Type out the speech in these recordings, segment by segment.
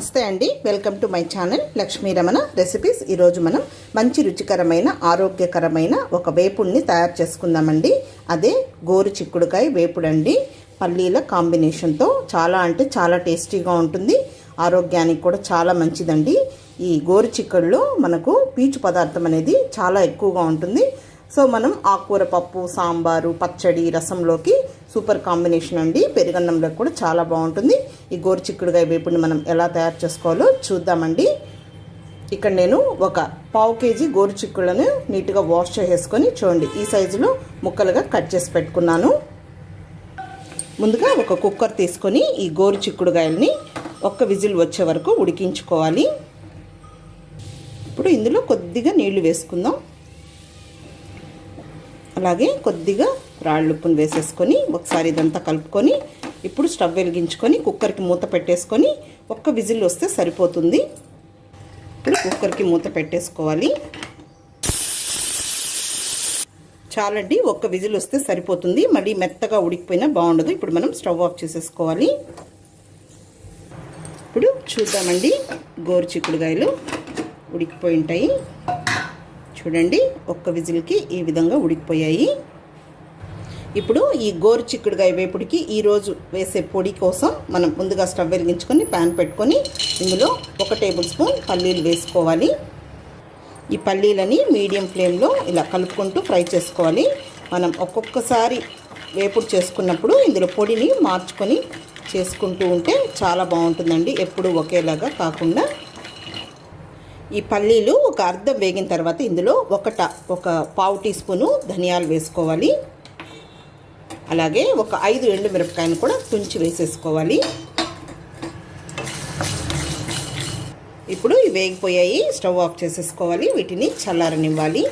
నమస్తే అండి. Welcome to my channel Lakshmi Ramana recipes. ఈరోజు మనం మంచి రుచికరమైన ఆరోగ్యకరమైన ఒక వేపుడిని తయారు చేసుకుందామండి. అదే గోరు చిక్కుడుకాయ వేపుడండి పల్లీల కాంబినేషన్తో చాలా అంటే చాలా టేస్టీగా ఉంటుంది. ఆరోగ్యానికి కూడా చాలా మంచిదండి. ఈ గోరు చిక్కుడులో మనకు పీచు పదార్థం అనేది చాలా ఎక్కువగా ఉంటుంది. సో మనం ఆకుకూర పప్పు సాంబారు పచ్చడి రసంలోకి సూపర్ కాంబినేషన్ అండి. పెరుగన్నంలో కూడా చాలా బాగుంటుంది. ఈ గోరు చిక్కుడుగాయ వేపుడిని మనం ఎలా తయారు చేసుకోవాలో చూద్దామండి. ఇక్కడ నేను ఒక పావు కేజీ గోరు చిక్కులను నీట్గా వాష్ చేసేసుకొని చూడండి ఈ సైజులో ముక్కలుగా కట్ చేసి పెట్టుకున్నాను. ముందుగా ఒక కుక్కర్ తీసుకొని ఈ గోరు చిక్కుడుగాయల్ని ఒక్క విజిల్ వచ్చే వరకు ఉడికించుకోవాలి. ఇప్పుడు ఇందులో కొద్దిగా నీళ్ళు వేసుకుందాం. అలాగే కొద్దిగా రాళ్ళు ఉప్పును వేసేసుకొని ఒకసారి ఇదంతా కలుపుకొని ఇప్పుడు స్టవ్ వెలిగించుకొని కుక్కర్కి మూత పెట్టేసుకొని ఒక్క విజిల్ వస్తే సరిపోతుంది. ఇప్పుడు కుక్కర్కి మూత పెట్టేసుకోవాలి. చాలండి ఒక్క విజిల్ వస్తే సరిపోతుంది. మళ్ళీ మెత్తగా ఉడికిపోయినా బాగుండదు. ఇప్పుడు మనం స్టవ్ ఆఫ్ చేసేసుకోవాలి. ఇప్పుడు చూద్దామండి గోరు చిక్కుడుగాయలు ఉడికిపోయి ఉంటాయి. చూడండి ఒక్క విజిల్కి ఈ విధంగా ఉడికిపోయాయి. ఇప్పుడు ఈ గోరు చిక్కుడుగాయ వేపుడికి ఈరోజు వేసే పొడి కోసం మనం ముందుగా స్టవ్ వెలిగించుకొని ప్యాన్ పెట్టుకొని ఇందులో ఒక టేబుల్ స్పూన్ పల్లీలు వేసుకోవాలి. ఈ పల్లీలని మీడియం ఫ్లేమ్లో ఇలా కలుపుకుంటూ ఫ్రై చేసుకోవాలి. మనం ఒక్కొక్కసారి వేపుడు చేసుకున్నప్పుడు ఇందులో పొడిని మార్చుకొని చేసుకుంటూ ఉంటే చాలా బాగుంటుందండి ఎప్పుడు ఒకేలాగా కాకుండా. ఈ పల్లీలు ఒక అర్ధం వేగిన తర్వాత ఇందులో ఒకట ఒక పావు టీ స్పూను ధనియాలు వేసుకోవాలి. అలాగే ఒక ఐదు ఎండు మిరపకాయలు కూడా తుంచి వేసేసుకోవాలి. ఇప్పుడు ఇవి వేగిపోయాయి స్టవ్ ఆఫ్ చేసేసుకోవాలి వీటిని చల్లారనివ్వాలి.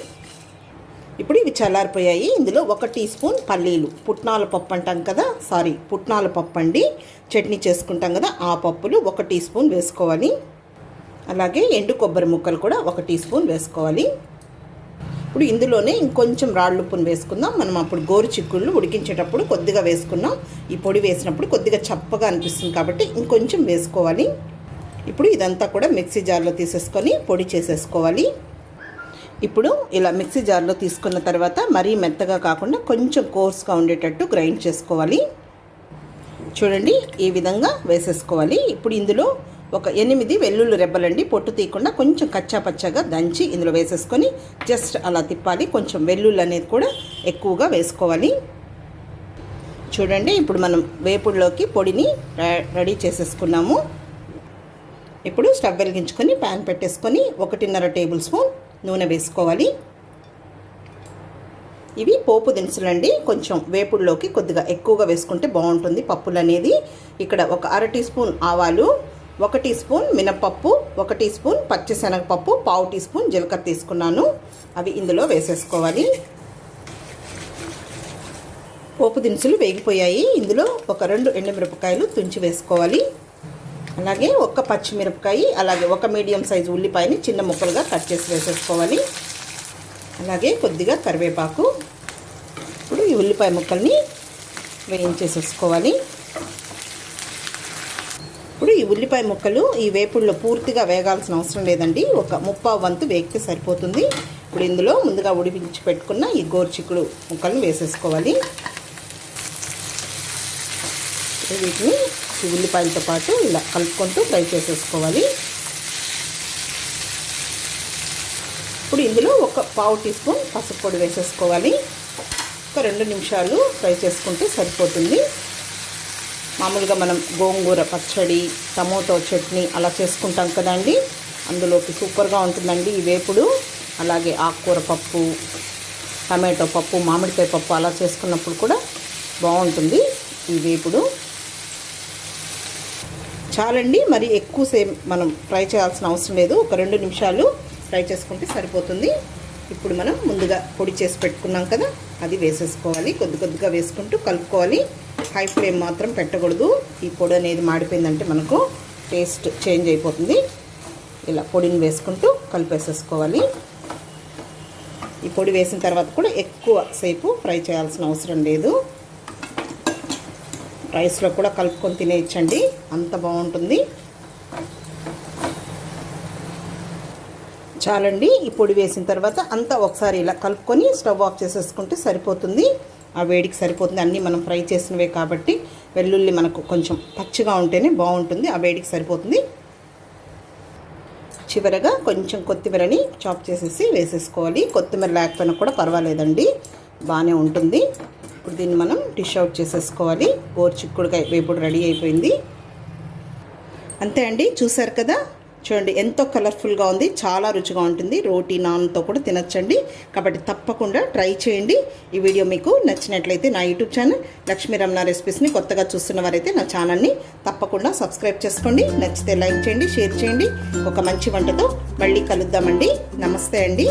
ఇప్పుడు ఇవి చల్లారిపోయాయి ఇందులో ఒక టీ స్పూన్ పల్లీలు. పుట్నాల పప్పు అంటాం కదా సారీ పుట్నాల పప్పు అండి. చట్నీ చేసుకుంటాం కదా ఆ పప్పులు ఒక టీ స్పూన్ వేసుకోవాలి. అలాగే ఎండు కొబ్బరి ముక్కలు కూడా ఒక టీ స్పూన్ వేసుకోవాలి. ఇప్పుడు ఇందులోనే ఇంకొంచెం రాళ్ళు ఉప్పును వేసుకుందాం. మనం అప్పుడు గోరు చిక్కుళ్ళు ఉడికించేటప్పుడు కొద్దిగా వేసుకున్నాం. ఈ పొడి వేసినప్పుడు కొద్దిగా చప్పగా అనిపిస్తుంది కాబట్టి ఇంకొంచెం వేసుకోవాలి. ఇప్పుడు ఇదంతా కూడా మిక్సీ జార్లో తీసేసుకొని పొడి చేసేసుకోవాలి. ఇప్పుడు ఇలా మిక్సీ జార్లో తీసుకున్న తర్వాత మరీ మెత్తగా కాకుండా కొంచెం కోర్స్గా ఉండేటట్టు గ్రైండ్ చేసుకోవాలి. చూడండి ఈ విధంగా వేసేసుకోవాలి. ఇప్పుడు ఇందులో ఒక ఎనిమిది వెల్లుల్లి రెబ్బలండి పొట్టు తీయకుండా కొంచెం కచ్చాపచ్చగా దంచి ఇందులో వేసేసుకొని జస్ట్ అలా తిప్పాలి. కొంచెం వెల్లుల్లి అనేది కూడా ఎక్కువగా వేసుకోవాలి. చూడండి ఇప్పుడు మనం వేపుడులోకి పొడిని రెడీ చేసేసుకున్నాము. ఇప్పుడు స్టవ్ వెలిగించుకొని ప్యాన్ పెట్టేసుకొని ఒకటిన్నర టేబుల్ స్పూన్ నూనె వేసుకోవాలి. ఇవి పోపు దినుసులండి. కొంచెం వేపుడులోకి కొద్దిగా ఎక్కువగా వేసుకుంటే బాగుంటుంది పప్పులు అనేది ఇక్కడ ఒక అర టీ స్పూన్ ఆవాలు ఒక టీ స్పూన్ మినపప్పు ఒక టీ స్పూన్ పచ్చిశనగపప్పు పావు టీ స్పూన్ జీలకర్ర తీసుకున్నాను. అవి ఇందులో వేసేసుకోవాలి. పోపు దినుసులు వేగిపోయాయి. ఇందులో ఒక రెండు ఎండుమిరపకాయలు తుంచి వేసుకోవాలి. అలాగే ఒక పచ్చిమిరపకాయ అలాగే ఒక మీడియం సైజు ఉల్లిపాయని చిన్న ముక్కలుగా కట్ చేసి వేసేసుకోవాలి. అలాగే కొద్దిగా కరివేపాకు. ఇప్పుడు ఈ ఉల్లిపాయ ముక్కల్ని వేయించేసేసుకోవాలి. ఈ ఉల్లిపాయ ముక్కలు ఈ వేపుడులో పూర్తిగా వేగాల్సిన అవసరం లేదండి. ఒక ముప్పావు వంతు వేగితే సరిపోతుంది. ఇప్పుడు ఇందులో ముందుగా ఉడిపించి పెట్టుకున్న ఈ గోరుచిక్కుడు ముక్కలను వేసేసుకోవాలి. వీటిని ఈ ఉల్లిపాయలతో పాటు ఇలా కలుపుకుంటూ ఫ్రై చేసేసుకోవాలి. ఇప్పుడు ఇందులో ఒక పావు టీ స్పూన్ పసుపు పొడి వేసేసుకోవాలి. ఒక రెండు నిమిషాలు ఫ్రై చేసుకుంటే సరిపోతుంది. మామూలుగా మనం గోంగూర పచ్చడి టమోటో చట్నీ అలా చేసుకుంటాం కదండి. అందులోకి సూపర్గా ఉంటుందండి ఈ వేపుడు. అలాగే ఆకుకూర పప్పు టమాటో పప్పు మామిడికాయ పప్పు అలా చేసుకున్నప్పుడు కూడా బాగుంటుంది ఈ వేపుడు. చాలండి మరి ఎక్కువసేపు మనం ఫ్రై చేయాల్సిన అవసరం లేదు. ఒక రెండు నిమిషాలు ఫ్రై చేసుకుంటే సరిపోతుంది. ఇప్పుడు మనం ముందుగా పొడి చేసి పెట్టుకున్నాం కదా అది వేసేసుకోవాలి. కొద్ది కొద్దిగా వేసుకుంటూ కలుపుకోవాలి. హై ఫ్లేమ్ మాత్రం పెట్టకూడదు. ఈ పొడి అనేది మాడిపోయిందంటే మనకు టేస్ట్ చేంజ్ అయిపోతుంది. ఇలా పొడిని వేసుకుంటూ కలిపేసేసుకోవాలి. ఈ పొడి వేసిన తర్వాత కూడా ఎక్కువ సేపు ఫ్రై చేయాల్సిన అవసరం లేదు. రైస్లో కూడా కలుపుకొని తినేయచ్చండి. అంత బాగుంటుంది. చాలండి. ఈ పొడి వేసిన తర్వాత అంతా ఒకసారి ఇలా కలుపుకొని స్టవ్ ఆఫ్ చేసేసుకుంటే సరిపోతుంది. ఆ వేడికి సరిపోతుంది. అన్నీ మనం ఫ్రై చేసినవే కాబట్టి వెల్లుల్లి మనకు కొంచెం పచ్చిగా ఉంటేనే బాగుంటుంది. ఆ వేడికి సరిపోతుంది. చివరగా కొంచెం కొత్తిమీరని చాప్ చేసేసి వేసేసుకోవాలి. కొత్తిమీర లేకపోయినా కూడా పర్వాలేదండి. బాగానే ఉంటుంది. ఇప్పుడు దీన్ని మనం డిష్ అవుట్ చేసేసుకోవాలి. గోరు చిక్కుడుకాయ వేపుడు రెడీ అయిపోయింది. అంతే అండి. చూసారు కదా? చూడండి ఎంతో కలర్ఫుల్గా ఉంది చాలా రుచిగా ఉంటుంది. రోటీ నాన్తో కూడా తినచ్చండి. కాబట్టి తప్పకుండా ట్రై చేయండి. ఈ వీడియో మీకు నచ్చినట్లయితే నా యూట్యూబ్ ఛానల్ లక్ష్మీ రమణ రెసిపీస్ని కొత్తగా చూస్తున్న వారైతే నా ఛానల్ని తప్పకుండా సబ్స్క్రైబ్ చేసుకోండి. నచ్చితే లైక్ చేయండి షేర్ చేయండి. ఒక మంచి వంటతో మళ్ళీ కలుద్దామండి. నమస్తే అండి.